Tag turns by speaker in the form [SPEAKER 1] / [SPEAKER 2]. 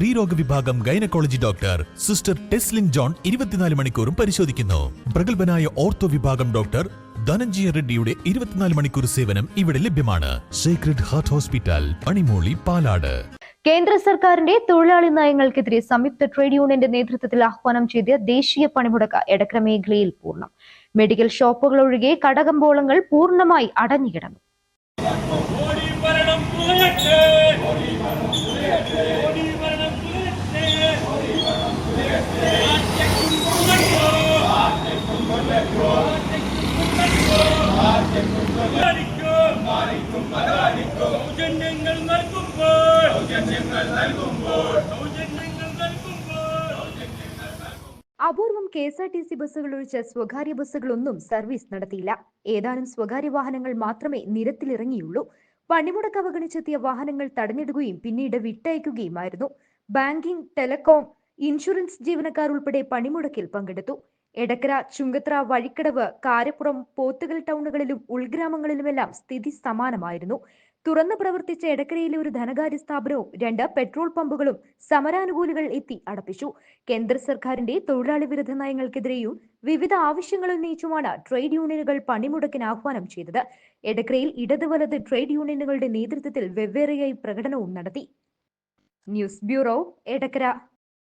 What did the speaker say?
[SPEAKER 1] സ്ത്രീരോഗ വിഭാഗം gynaecology doctor sister Teslin John ഇരുപത്തിനാല് മണിക്കൂറും പരിശോധിക്കുന്നു. പ്രഗത്ഭനായ ഓർത്തോ വിഭാഗം ഡോക്ടർ ധനഞ്ജയ റെഡ്ഡിയുടെ ഇരുപത്തിനാല് മണിക്കൂർ സേവനം ഇവിടെ ലഭ്യമാണ്. Sacred Heart Hospital Panimooli Palad.
[SPEAKER 2] കേന്ദ്ര സർക്കാരിന്റെ തൊഴിലാളി നയങ്ങൾക്കെതിരെ സംയുക്ത ട്രേഡ് യൂണിയന്റെ നേതൃത്വത്തിൽ ആഹ്വാനം ചെയ്ത ദേശീയ പണിമുടക്ക് എടക്കര മേഖലയിൽ പൂർണം. മെഡിക്കൽ ഷോപ്പുകൾ ഒഴികെ കടകമ്പോളങ്ങൾ പൂർണമായി അടഞ്ഞുകിടന്നു. അപൂർവം K S R T C ബസ്സുകൾ ഒഴിച്ച് സ്വകാര്യ ബസ്സുകളൊന്നും സർവീസ് നടത്തിയില്ല. ഏതാനും സ്വകാര്യ വാഹനങ്ങൾ മാത്രമേ നിരത്തിലിറങ്ങിയുള്ളൂ. പണിമുടക്ക് അവഗണിച്ചെത്തിയ വാഹനങ്ങൾ തടഞ്ഞിടുകയും പിന്നീട് വിട്ടയക്കുകയുമായിരുന്നു. ബാങ്കിംഗ് ടെലകോം ഇൻഷുറൻസ് ജീവനക്കാർ ഉൾപ്പെടെ പണിമുടക്കിൽ പങ്കെടുത്തു. എടക്കര ചുങ്കത്ര വഴിക്കടവ് കാരപ്പുറം പോത്തുകൽ ടൗണുകളിലും ഉൾഗ്രാമങ്ങളിലുമെല്ലാം സ്ഥിതി സമാനമായിരുന്നു. തുറന്നു പ്രവർത്തിച്ച എടക്കരയിലെ ഒരു ധനകാര്യ സ്ഥാപനവും രണ്ട് പെട്രോൾ പമ്പുകളും സമരാനുകൂലികൾ എത്തി അടപ്പിച്ചു. കേന്ദ്ര സർക്കാരിന്റെ തൊഴിലാളി വിരുദ്ധ നയങ്ങൾക്കെതിരെയും വിവിധ ആവശ്യങ്ങൾ ഉന്നയിച്ചുമാണ് ട്രേഡ് യൂണിയനുകൾ പണിമുടക്കിന് ആഹ്വാനം ചെയ്തത്. എടക്കരയിൽ ഇടത് വലത് ട്രേഡ് യൂണിയനുകളുടെ നേതൃത്വത്തിൽ വെവ്വേറെയായി പ്രകടനവും നടത്തി. News bureau Edakkara.